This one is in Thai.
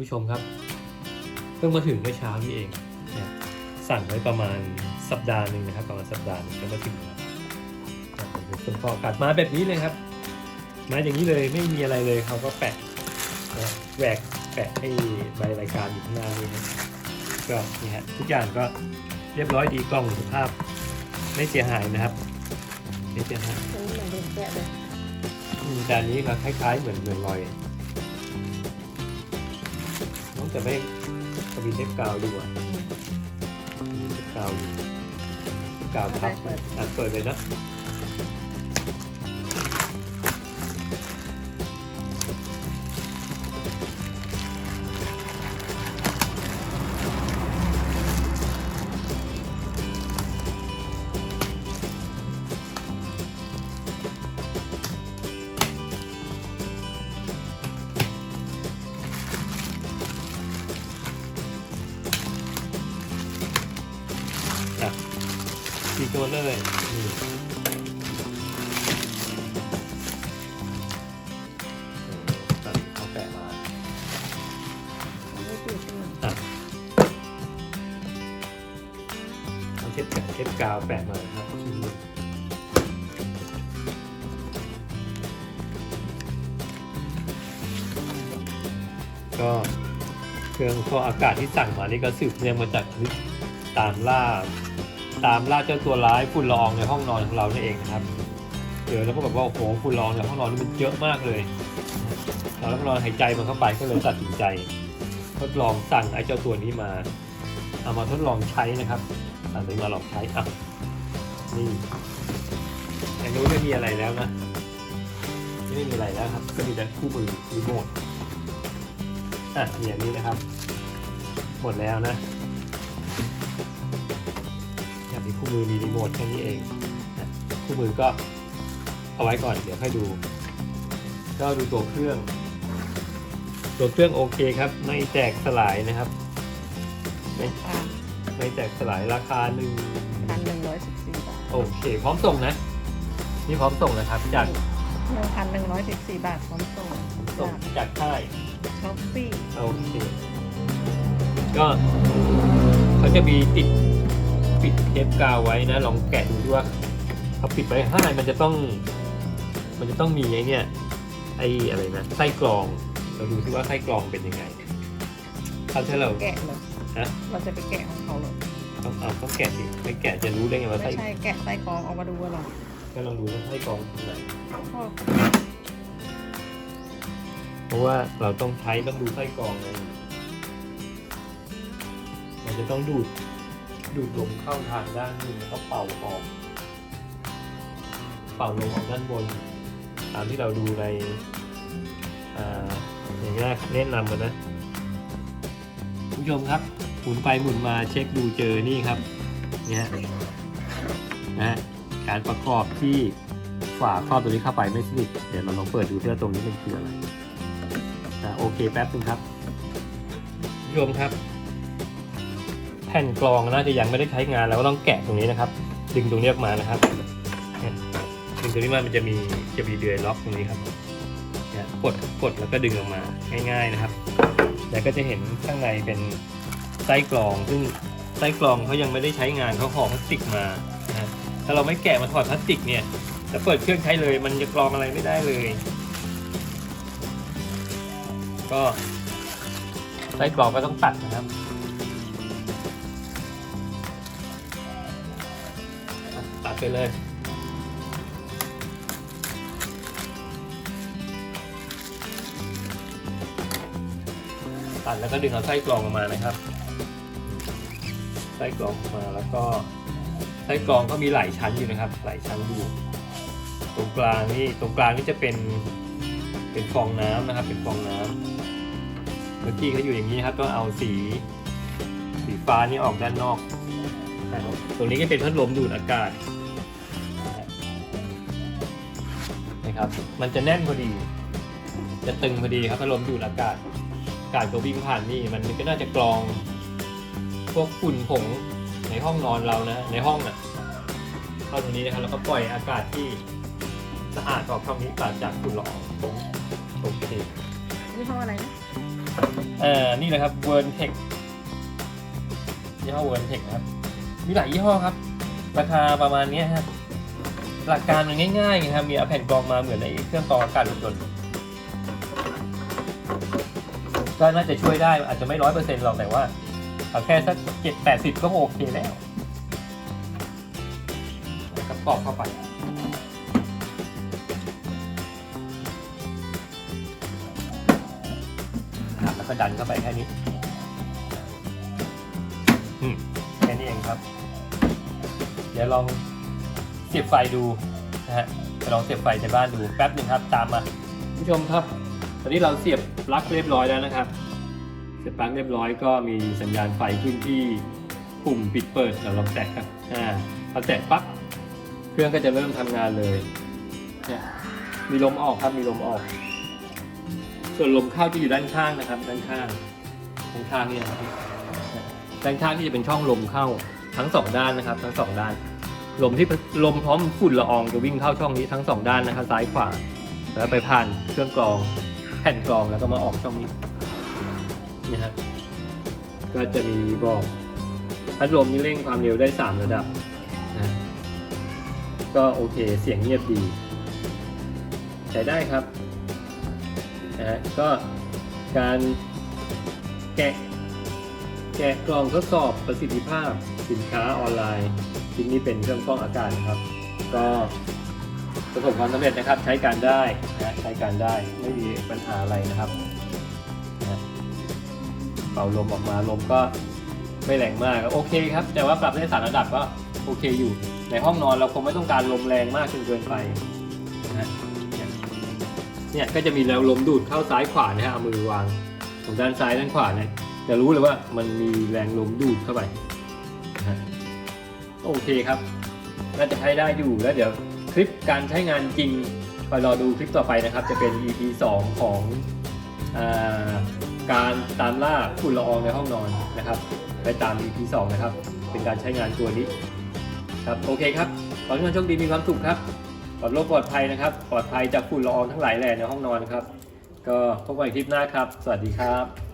ผู้ชมครับ เพิ่งมาถึงเมื่อเช้านี้เองนะสั่งไว้ประมาณสัปดาห์หนึ่งนะครับ ประมาณสัปดาห์หนึงก็มาถึงแล้วครับคุณพ่อกัดมาแบบนี้เลยครับ มาอย่างนี้เลยไม่มีอะไรเลยเขาก็แปะนะแหวกแปะให้ใบรายการอยู่ข้างหน้านี่นะก็นี่ฮะทุกอย่างก็เรียบร้อยดีกล้องสภาพ ไม่เสียหายนะครับไม่เสียหายอันนี้เหมือนเดินแกะเลยอืมแต่อันนี้ก็คล้ายๆเหมือนเหมือนรอยน้อง จะไม่ทวีเทปกาวดูอะมีเทปกาวอยู่กาวทับอะเปิดเลยนะ เลยตัดเขาแปะมาไม่ติดเอาเทปแปะเทปกาวแปะมาครับชิ้นหนึ่งก็เครื่องฟอกอากาศที่สั่งมานี่ก็สืบเนื่องมาจากคลิปตามล่า ตามล่าเจ้าตัวร้ายฝุ่นละอองในห้องนอนของเรานี่เองนะครับเจอแล้วก็แบบว่าโอ้โหฝุ่นละอองในห้องนอนนี่มันเยอะมากเลยเราต้องนอนหายใจมันเข้าไปก็เลยตัดสินใจ ทดลองสั่งไอ้เจ้าตัวนี้มาเอามาทดลองใช้นะครับสั่งเลยมาลองใช้อะนี่อันนู้นไม่มีอะไรแล้วนะไม่มีอะไรแล้วครับก็มีแต่คู่มือรีโมทอะเนี่ยอันนี้นะครับ หมดแล้วนะ มือมีรีโมทแค่นี้เองนะคู่มือก็เอาไว้ก่อนเดี๋ยวค่อยดู ก็ดูตัวเครื่อง ตัวเครื่องโอเคครับ ไม่แตกสลายนะครับไม่อ่าไม่แตกสลายราคาหนึ่งพันหนึ่งร้อยสิบสี่บาทโอเค พร้อมส่งนะ นี่พร้อมส่งนะครับ จากหนึ่งพันหนึ่งร้อยสิบสี่บาทพร้อมส่งส่งจากค่ายช็อปปี้โอเคก็เขาจะมีติด ปิดเทปกาวไว้นะ ลองแกะดูที่ว่าเขาปิดไว้ข้างในมันจะต้อง มันจะต้องมีไอ้เนี่ยไอ้อะไรนะไส้กรอง เราดูที่ว่าไส้กรองเป็นยังไงถ้าถ้าเราแกะเลยฮะเราจะไปแกะของเขาเหรอต้องเอาต้องแกะสิไม่แกะจะรู้ได้ไงว่าไส้ไม่ใช่แกะไส้กรองออกมาดูเหรอก็ลองดูว่าไส้กรองตรงไหนก็เพราะว่าเราต้องใช้ต้องดูไส้กรองไงมันจะต้องดูด ดูดลมเข้าทางด้านหนึงแล้วก็เป่าออก เป่าลมออกด้านบน ตามที่เราดูในอย่างแรกแนะนำกันนะคุณผู้ชมครับหมุนไปหมุนมาเช็คดูเจอนี่ครับเนี่ยนะการประกอบที่ฝาครอบตัวนี้เข้าไปไม่สนิทเดี๋ยวเราลองเปิดดูที่ว่าตรงนี้มันคืออะไรอ่าโอเคแป๊บนึงครับผู้ชมครับ แผ่นกรองน่าจะยังไม่ได้ใช้งานเราก็ต้องแกะตรงนี้นะครับ ดึงตรงนี้ออกมานะครับดึงตรงนี้มามันจะมีจะมีเดือยล็อกตรงนี้ครับกดกดแล้วก็ดึงออกมาง่าย ๆนะครับ แล้วก็จะเห็นข้างในเป็นไส้กรอง ซึ่งไส้กรองเขายังไม่ได้ใช้งานเขาห่อพลาสติกมานะถ้าเราไม่แกะมาถอดพลาสติกเนี่ยแล้วเปิดเครื่องใช้เลย มันจะกรองอะไรไม่ได้เลย ก็ไส้กรองก็ต้องตัดนะครับ ไปเลย ตัดแล้วก็ดึงเอาไส้กรองออกมานะครับ ไส้กรองออกมาแล้วก็ไส้กรองก็มีหลายชั้นอยู่นะครับ หลายชั้นอยู่ ตรงกลางนี่ตรงกลางนี่จะเป็นเป็นฟองน้ำนะครับ เป็นฟองน้ำเมื่อกี้เขาอยู่อย่างนี้ครับก็เอาสีสีฟ้านี่ออกด้านนอก ตรงนี้ก็เป็นพัดลมดูดอากาศ ครับ มันจะแน่นพอดี จะตึงพอดีครับพัดลมดูดอากาศอากาศก็วิ่งผ่านนี่มันก็น่าจะกรอง พวกฝุ่นผงในห้องนอนเรานะในห้องน่ะเข้าตรงนี้นะครับแล้วก็ปล่อยอากาศที่สะอาดออกช่องนี้ปราศจากฝุ่นละอองโอเคยี่ห้ออะไรนะออ่านี่เลยครับเวิร์นเทคยี่ห้อเวิร์นเทคนะครับ มีหลายยี่ห้อครับ ราคาประมาณเนี้ยครับ หลักการมันง่ายๆไงครับมีเอาแผ่นกรองมาเหมือนในเครื่องกรองอากาศรถยนต์ก็น่าจะช่วยได้อาจจะไม่ร้อยเปอร์เซ็นต์หรอกแต่ว่าเอาแค่สักเจ็ดแปดสิบก็โอเคแล้วแล้วก็กรอกเข้าไปนะครับแล้วก็ดันเข้าไปแค่นี้อืมแค่นี้เองครับ เดี๋ยวลอง เสียบไฟดูนะฮะไปลองเสียบไฟในบ้านดูแป๊บหนึ่งครับตามมาผู้ชมครับ ตอนนี้เราเสียบปลั๊กเรียบร้อยแล้วนะครับ เสียบปลั๊กเรียบร้อยก็มีสัญญาณไฟขึ้นที่ปุ่มปิดเปิดเดี๋ยวเราแตะครับอ่าพอแตะปั๊บเครื่องก็จะเริ่มทำงานเลยเนี่ยมีลมออกครับมีลมออก ส่วนลมเข้าที่อยู่ด้านข้างนะครับ ด้านข้างด้านข้างนี่นะครับด้านข้างที่จะเป็นช่องลมเข้าทั้งสองด้านนะครับ ทั้งสองด้าน ลมที่ลมพร้อมฝุ่นละอองจะวิ่งเข้าช่องนี้ทั้งสองด้านนะครับซ้ายขวาแล้วไปผ่านเครื่องกรองแผ่นกรองแล้วก็มาออกช่องนี้นี่ฮะก็จะมีบอกพัดลมนี่เร่งความเร็วได้ 3 ระดับนะก็โอเคเสียงเงียบดี ใช้ได้ครับนะฮะก็การแกะ แกะกล่องทดสอบประสิทธิภาพสินค้าออนไลน์ ชิ้นนี้เป็นเครื่องฟอกอากาศนะครับ ก็ประสบความสำเร็จนะครับ ใช้การได้นะใช้การได้ไม่มีปัญหาอะไรนะครับนะเป่าลมออกมาลมก็ไม่แรงมากโอเคครับ แต่ว่าปรับได้สามระดับก็โอเคอยู่ ในห้องนอนเราคงไม่ต้องการลมแรงมากจนเกินไปนะเนี่ยก็จะมีแนวลมดูดเข้าซ้ายขวานะฮะเอามือวางตรงด้านซ้ายด้านขวาเนี่ย จะรู้เลยว่ามันมีแรงลมดูดเข้าไปโอเคครับ น่าจะใช้ได้อยู่แล้วเดี๋ยวคลิปการใช้งานจริงไปรอดูคลิปต่อไปนะครับ จะเป็น EP 2 ของอการตามล่าฝุ่นละอองในห้องนอนนะครับไปตาม EP 2 นะครับ เป็นการใช้งานตัวนี้ครับโอเคครับขอให้ทุกท่านโชคดีมีความสุขครับปลอดโรคปลอดภัยนะครับ ปลอดภัยจากฝุ่นละอองทั้งหลายแหล่ในห้องนอนนะครับ ก็พบกันอีกคลิปหน้าครับ สวัสดีครับ